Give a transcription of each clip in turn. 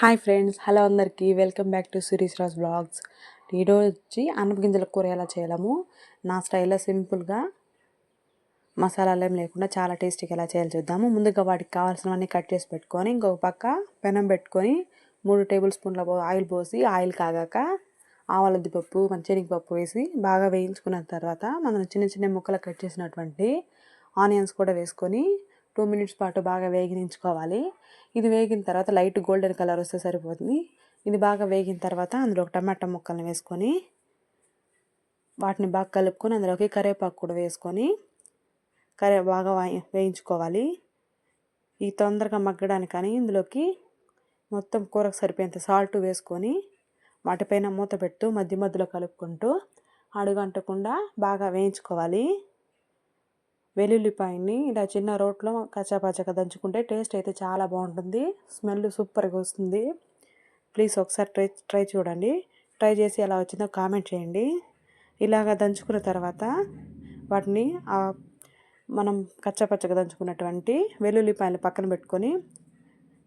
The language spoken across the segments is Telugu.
హాయ్ ఫ్రెండ్స్ హలో అందరికీ. Welcome back to Suresh Raj blogs. ఈరోజు వచ్చి అనపగింజల కూర ఎలా చేయలేము? నా స్టైల్లో సింపుల్గా మసాలాలు ఏం లేకుండా చాలా టేస్టీగా ఎలా చేయాలి చూద్దాము. ముందుగా వాటికి కావాల్సినవన్నీ కట్ చేసి పెట్టుకొని ఇంకొక పక్క పెనం పెట్టుకొని మూడు టేబుల్ స్పూన్ల ఆయిల్ పోసి ఆయిల్ కాగాక ఆవాల పప్పు పప్పు వేసి బాగా వేయించుకున్న తర్వాత మనం చిన్న చిన్న ముక్కలు కట్ చేసినటువంటి ఆనియన్స్ కూడా వేసుకొని టూ మినిట్స్ పాటు బాగా వేగించుకోవాలి. ఇది వేగిన తర్వాత లైట్ గోల్డెన్ కలర్ వస్తే సరిపోతుంది. ఇది బాగా వేగిన తర్వాత అందులో ఒక టమాటా ముక్కలను వేసుకొని వాటిని బాగా కలుపుకొని అందులోకి కరివేపాకు కూడా వేసుకొని కరే బాగా వేయించుకోవాలి. ఈ తొందరగా మగ్గడానికి కానీ ఇందులోకి మొత్తం కూరకు సరిపోయేంత సాల్ట్ వేసుకొని వాటిపైన మూత పెడుతూ మధ్య మధ్యలో కలుపుకుంటూ అడుగంటకుండా బాగా వేయించుకోవాలి. వెల్లుల్లిపాయని ఇలా చిన్న రోట్లో కచ్చాపచ్చగా దంచుకుంటే టేస్ట్ అయితే చాలా బాగుంటుంది. స్మెల్ సూపర్గా వస్తుంది. ప్లీజ్ ఒకసారి ట్రై ట్రై చూడండి. ట్రై చేసి ఎలా వచ్చిందో కామెంట్ చేయండి. ఇలాగ దంచుకున్న తర్వాత వాటిని మనం కచ్చాపచ్చగా దంచుకున్నటువంటి వెల్లుల్లిపాయలు పక్కన పెట్టుకొని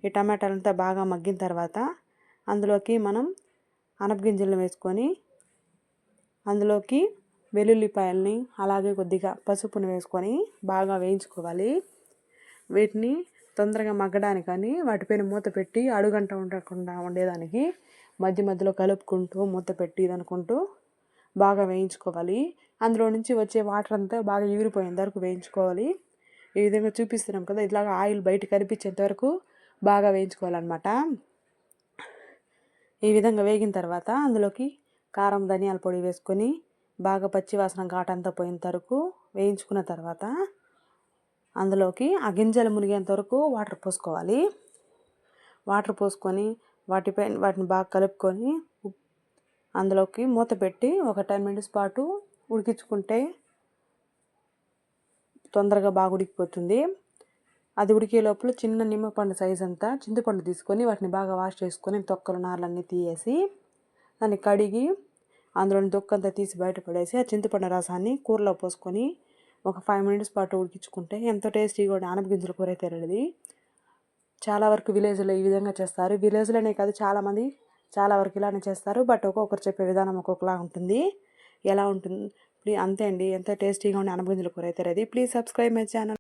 ఈ టమాటాలంతా బాగా మగ్గిన తర్వాత అందులోకి మనం అనపగింజలను వేసుకొని అందులోకి వెల్లుల్లిపాయల్ని అలాగే కొద్దిగా పసుపుని వేసుకొని బాగా వేయించుకోవాలి. వీటిని తొందరగా మగ్గడానికని వాటిపైన మూత పెట్టి అడుగంట ఉండకుండా ఉండేదానికి మధ్య మధ్యలో కలుపుకుంటూ మూత పెట్టి ఇదనుకుంటూ బాగా వేయించుకోవాలి. అందులో నుంచి వచ్చే వాటర్ అంతా బాగా ఎగిరిపోయేంత వరకు వేయించుకోవాలి. ఈ విధంగా చూపిస్తున్నాం కదా ఇట్లాగ ఆయిల్ బయట కనిపించేంత వరకు బాగా వేయించుకోవాలన్నమాట. ఈ విధంగా వేగిన తర్వాత అందులోకి కారం ధనియాల పొడి వేసుకొని బాగా పచ్చివాసన ఘాటంతా పోయిన వరకు వేయించుకున్న తర్వాత అందులోకి ఆ గింజలు మునిగేంత వరకు వాటర్ పోసుకోవాలి. వాటర్ పోసుకొని వాటిపై వాటిని బాగా కలుపుకొని అందులోకి మూత పెట్టి ఒక టెన్ మినిట్స్ పాటు ఉడికించుకుంటే తొందరగా బాగా ఉడికిపోతుంది. అది ఉడికే లోపల చిన్న నిమ్మపండు సైజ్ అంతా చింతపండు తీసుకొని వాటిని బాగా వాష్ చేసుకొని తొక్కలు నార్లన్నీ తీయేసి దాన్ని కడిగి అందులోని దొక్కంతా తీసి బయటపడేసి ఆ చింతపండు రసాన్ని కూరలో పోసుకొని ఒక ఫైవ్ మినిట్స్ పాటు ఉడికించుకుంటే ఎంతో టేస్టీగా ఆనపగింజల కూర అయితే రెడీ. చాలా వరకు విలేజ్లో ఈ విధంగా చేస్తారు. విలేజ్లోనే కాదు చాలామంది చాలా వరకు ఇలానే చేస్తారు. బట్ ఒక్కొక్కరు చెప్పే విధానం ఒక్కొక్కలా ఉంటుంది. ఎలా ఉంటుంది అంతే అండి. ఎంత టేస్టీగా ఉండే అనపగింజల కూర అయితే ready. Please subscribe my channel.